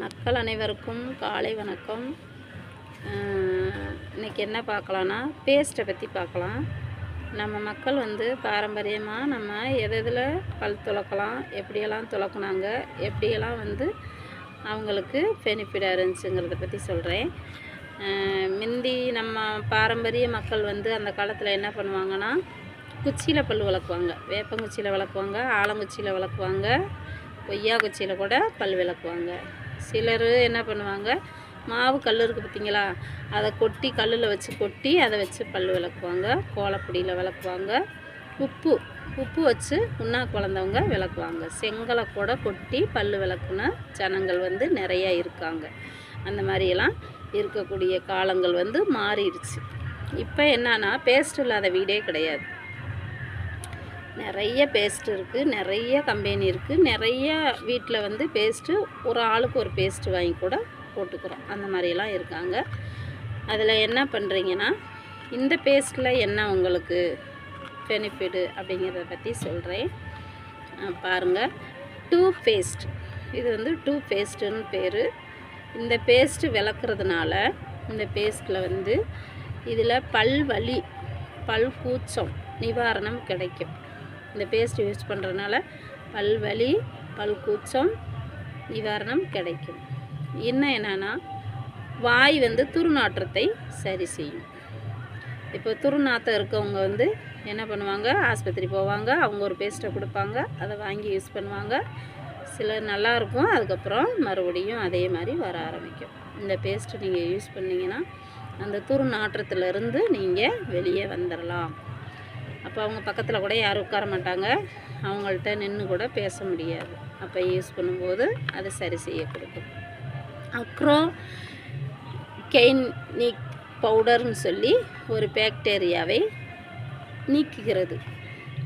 மக்கள் அனைவருக்கும் காலை வணக்கம். இன்றைக்கி இன்னைக்கு என்ன பார்க்கலான்னா பேஸ்ட்டை பற்றி பார்க்கலாம். நம்ம மக்கள் வந்து பாரம்பரியமாக நம்ம எது எதில் பல் துலக்கலாம் எப்படியெல்லாம் துலக்குனாங்க எப்படியெல்லாம் வந்து அவங்களுக்கு பெனிஃபிட்டாக இருந்துச்சுங்கிறத பற்றி சொல்கிறேன் முந்தி நம்ம பாரம்பரிய மக்கள் வந்து அந்த காலத்தில் என்ன பண்ணுவாங்கன்னா குச்சியில் பல் விளக்குவாங்க. வேப்பங்குச்சியில் விளக்குவாங்க ஆலங்குச்சியில் விளக்குவாங்க கொய்யா குச்சியில் கூட பல் விளக்குவாங்க. சிலர் என்ன பண்ணுவாங்க மாவு கல் இருக்குது பார்த்திங்களா அதை கொட்டி கல்லில் வச்சு கொட்டி அதை வச்சு பல் விளக்குவாங்க கோலப்பொடியில் விளக்குவாங்க. உப்பு உப்பு வச்சு உண்ணா குழந்தவங்க விளக்குவாங்க. செங்கலை கூட கொட்டி பல் விளக்குன ஜனங்கள் வந்து நிறையா இருக்காங்க. அந்த மாதிரியெல்லாம் இருக்கக்கூடிய காலங்கள் வந்து மாறிடுச்சு. இப்போ என்னன்னா பேஸ்ட் இல்லாத வீடே கிடையாது. நிறைய பேஸ்ட் இருக்குது நிறைய கம்பெனி இருக்குது நிறைய வீட்டில் வந்து பேஸ்ட்டு ஒரு ஆளுக்கு ஒரு பேஸ்ட்டு வாங்கி கூட போட்டுக்கிறோம். அந்த மாதிரியெல்லாம் இருக்காங்க. அதில் என்ன பண்ணுறீங்கன்னா இந்த பேஸ்ட்டில் என்ன உங்களுக்கு பெனிஃபிட்டு அப்படிங்கிறத பற்றி சொல்கிறேன் பாருங்கள் டூ பேஸ்ட் இது வந்து டூ பேஸ்ட்டுன்னு பேர். இந்த பேஸ்ட்டு விளக்குறதுனால இந்த பேஸ்ட்டில் வந்து இதில் பல் வலி பல் கூச்சம் நிவாரணம் கிடைக்கும். இந்த பேஸ்ட் யூஸ் பண்ணுறதுனால பல் வலி பல் கூச்சம் நிவாரணம் கிடைக்கும். இன்னும் என்னென்னா வாய் வந்து துர்நாற்றத்தை சரி செய்யும். இப்போ துருநாற்றம் இருக்கவங்க வந்து என்ன பண்ணுவாங்க? ஆஸ்பத்திரி போவாங்க அவங்க ஒரு பேஸ்ட்டை கொடுப்பாங்க அதை வாங்கி யூஸ் பண்ணுவாங்க. சிலர் நல்லா இருக்கும் அதுக்கப்புறம் மறுபடியும் அதே மாதிரி வர ஆரம்பிக்கும். இந்த பேஸ்ட்டு நீங்கள் யூஸ் பண்ணிங்கன்னா அந்த துர்நாற்றத்துலேருந்து நீங்கள் வெளியே வந்துடலாம் அப்போ அவங்க பக்கத்தில் கூட யாரும் உட்கார மாட்டாங்க. அவங்கள்ட்ட நின்று கூட பேச முடியாது. அப்போ யூஸ் பண்ணும்போது அது சரி செய்ய கொடுக்கும். அப்புறம் கெய்னிக் பவுடர்னு சொல்லி ஒரு பேக்டீரியாவை நீக்குகிறது.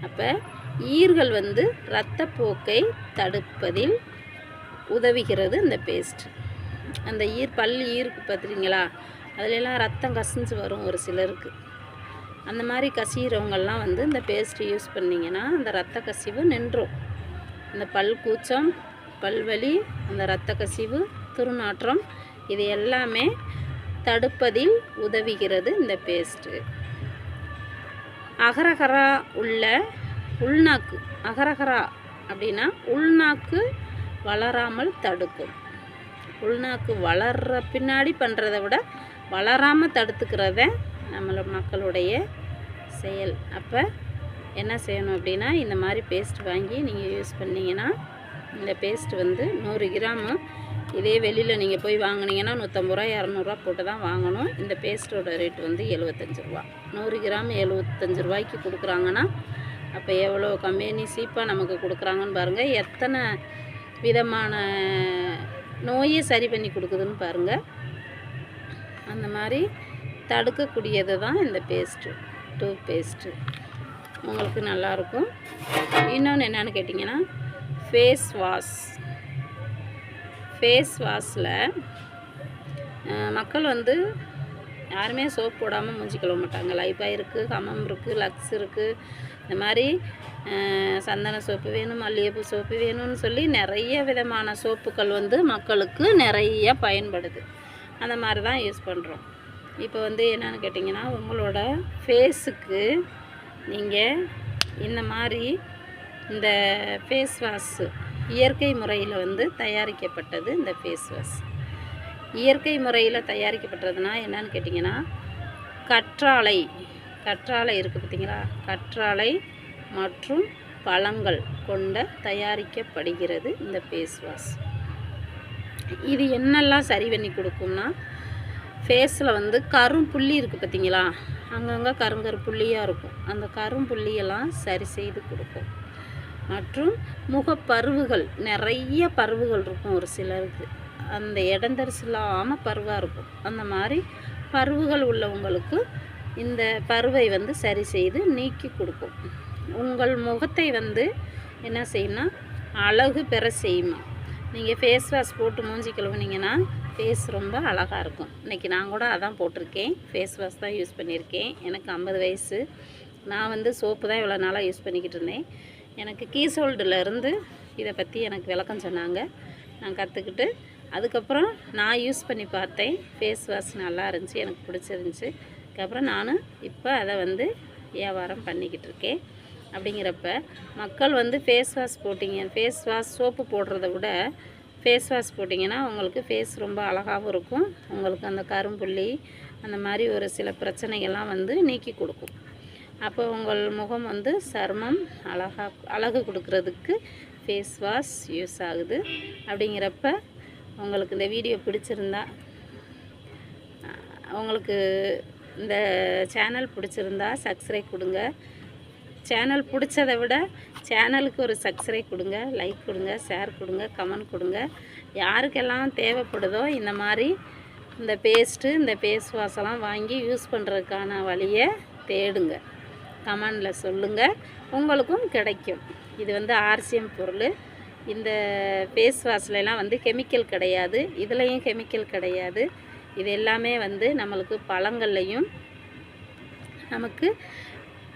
அப்போ ஈர்கள் வந்து இரத்தப்போக்கை தடுப்பதில் உதவுகிறது இந்த பேஸ்ட் அந்த ஈர் பல் ஈருக்கு பார்த்துருங்களா அதுலலாம் ரத்தம் கசிஞ்சு வரும் ஒரு சிலருக்கு. அந்த மாதிரி கசிகிறவங்கெல்லாம் வந்து இந்த பேஸ்ட்டு யூஸ் பண்ணிங்கன்னா அந்த ரத்த கசிவு நின்றும். இந்த பல் கூச்சம் பல்வலி அந்த இரத்த கசிவு துர்நாற்றம் இது எல்லாமே தடுப்பதில் உதவுகிறது இந்த பேஸ்ட்டு அகரகரா உள்ள உள்நாக்கு அகரகரா அப்படின்னா உள்நாக்கு வளராமல் தடுக்கும். உள்நாக்கு வளர்ற பின்னாடி பண்ணுறத விட வளராமல் தடுத்துக்கிறத நம்மளோட மக்களுடைய செயல். அப்போ என்ன செய்யணும் அப்படின்னா இந்த மாதிரி பேஸ்ட் வாங்கி நீங்கள் யூஸ் பண்ணிங்கன்னா இந்த பேஸ்ட் வந்து நூறு கிராமு. இதே வெளியில் நீங்கள் போய் வாங்குனீங்கன்னா நூற்றம்பது ரூபா இரநூறுவா போட்டு தான் வாங்கணும். இந்த பேஸ்ட்டோட ரேட் வந்து எழுபத்தஞ்சு ரூபா நூறு கிராம் எழுபத்தஞ்சி ரூபாய்க்கு கொடுக்குறாங்கன்னா அப்போ எவ்வளோ கம்பெனி சீப்பாக நமக்கு கொடுக்குறாங்கன்னு பாருங்கள் எத்தனை விதமான நோயை சரி பண்ணி கொடுக்குதுன்னு பாருங்கள் அந்த மாதிரி தடுக்கக்கூடியது தான் இந்த பேஸ்ட்டு டூத் பேஸ்ட்டு உங்களுக்கு நல்லாயிருக்கும். இன்னொன்று என்னென்னு கேட்டிங்கன்னா ஃபேஸ் வாஷ் ஃபேஸ் வாஷில் மக்கள் வந்து யாருமே சோப் போடாமல் மூஞ்சி கழுவ மாட்டாங்க. லைஃபாக இருக்குது ஹமம் இருக்குது லக்ஸ் இருக்குது இந்த மாதிரி சந்தன சோப்பு வேணும் மல்லிகைப்பூ சோப்பு வேணும்னு சொல்லி நிறைய விதமான சோப்புகள் வந்து மக்களுக்கு நிறைய பயன்படுது. அந்த மாதிரி தான் யூஸ் பண்ணுறோம் இப்போ வந்து என்னென்னு கேட்டிங்கன்னா உங்களோட ஃபேஸுக்கு நீங்கள் இந்த மாதிரி இந்த ஃபேஸ் வாஷ் இயற்கை முறையில் வந்து தயாரிக்கப்பட்டது இந்த ஃபேஸ் வாஷ் இயற்கை முறையில் தயாரிக்கப்பட்டதுன்னா என்னன்னு கேட்டிங்கன்னா கற்றாழை கற்றாழை இருக்குது பார்த்தீங்களா? கற்றாழை மற்றும் பழங்கள் கொண்ட தயாரிக்கப்படுகிறது இந்த ஃபேஸ் வாஷ் இது என்னெல்லாம் சரி பண்ணி கொடுக்கும்னா ஃபேஸில் வந்து கரும்புள்ளி இருக்குது பார்த்தீங்களா? அங்கங்கே கருங்கரு புள்ளியாக இருக்கும். அந்த கரும்புள்ளியெல்லாம் சரி செய்து கொடுக்கும். மற்றும் முகப்பருவுகள் நிறைய பருவுகள் இருக்கும் ஒரு சிலருக்கு. அந்த இடந்தரிசிலாமல் பருவாக இருக்கும். அந்த மாதிரி பருவுகள் உள்ளவங்களுக்கு இந்த பருவை வந்து சரி செய்து நீக்கி கொடுக்கும். உங்கள் முகத்தை வந்து என்ன செய்யும்னா அழகு பெற செய்யுமா? நீங்கள் ஃபேஸ் வாஷ் போட்டு மூஞ்சி கழுவுனீங்கன்னா ஃபேஸ் ரொம்ப அழகாக இருக்கும். இன்றைக்கி நான் கூட அதான் போட்டிருக்கேன். ஃபேஸ் வாஷ் தான் யூஸ் பண்ணியிருக்கேன். எனக்கு ஐம்பது வயசு. நான் வந்து சோப்பு தான் இவ்வளோ நாளாக யூஸ் பண்ணிக்கிட்டு இருந்தேன். எனக்கு கீசோல்டுலேருந்து இதை பற்றி எனக்கு விளக்கம் சொன்னாங்க. நான் கற்றுக்கிட்டு அதுக்கப்புறம் நான் யூஸ் பண்ணி பார்த்தேன். ஃபேஸ் வாஷ் நல்லா இருந்துச்சு எனக்கு பிடிச்சிருந்துச்சி. அதுக்கப்புறம் நானும் இப்போ அதை வந்து வியாபாரம் பண்ணிக்கிட்டு இருக்கேன். அப்படிங்கிறப்ப மக்கள் வந்து ஃபேஸ் வாஷ் போட்டிங்க. ஃபேஸ் வாஷ் சோப்பு போடுறத விட ஃபேஸ் வாஷ் போட்டிங்கன்னா உங்களுக்கு ஃபேஸ் ரொம்ப அழகாகவும் இருக்கும். உங்களுக்கு அந்த கரும்புள்ளி அந்த மாதிரி ஒரு சில பிரச்சனைகள்லாம் வந்து நீக்கி கொடுக்கும். அப்போ உங்கள் முகம் வந்து சருமம் அழகாக அழகு கொடுக்கறதுக்கு ஃபேஸ் வாஷ் யூஸ் ஆகுது. அப்படிங்கிறப்ப உங்களுக்கு இந்த வீடியோ பிடிச்சிருந்தா உங்களுக்கு இந்த சேனல் பிடிச்சிருந்தா சப்ஸ்கிரைப் கொடுங்க. சேனல் பிடிச்சதை விட சேனலுக்கு ஒரு சப்ஸ்கிரைப் கொடுங்க லைக் கொடுங்க ஷேர் கொடுங்க கமெண்ட் கொடுங்க. யாருக்கெல்லாம் தேவைப்படுதோ இந்த மாதிரி இந்த பேஸ்ட்டு இந்த ஃபேஸ் வாஷெல்லாம் வாங்கி யூஸ் பண்ணுறதுக்கான வழியை தேடுங்க. கமெண்டில் சொல்லுங்கள் உங்களுக்கும் கிடைக்கும். இது வந்து ஆர்சிஎம் பொருள். இந்த ஃபேஸ் வாஷ்லலாம் வந்து கெமிக்கல் கிடையாது. இதுலேயும் கெமிக்கல் கிடையாது. இது எல்லாமே வந்து நம்மளுக்கு பழங்கள்லையும் நமக்கு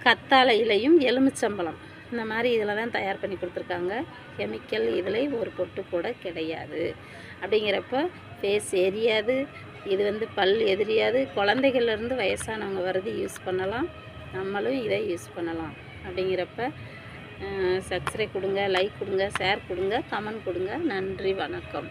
கத்தாழையிலையும் எலுமிச்சம்பழம். இந்த மாதிரி இதில் தான் தயார் பண்ணி கொடுத்துருக்காங்க. கெமிக்கல் இதில் ஒரு பொட்டு கூட கிடையாது. அப்படிங்கிறப்ப ஃபேஸ் எரியாது. இது வந்து பல் எதிரியாது. குழந்தைகள்லேருந்து வயசானவங்க வரது யூஸ் பண்ணலாம். நம்மளும் இதை யூஸ் பண்ணலாம். அப்படிங்கிறப்ப சப்ஸ்கிரைப் கொடுங்க லைக் கொடுங்க ஷேர் கொடுங்க கமெண்ட் கொடுங்க. நன்றி வணக்கம்.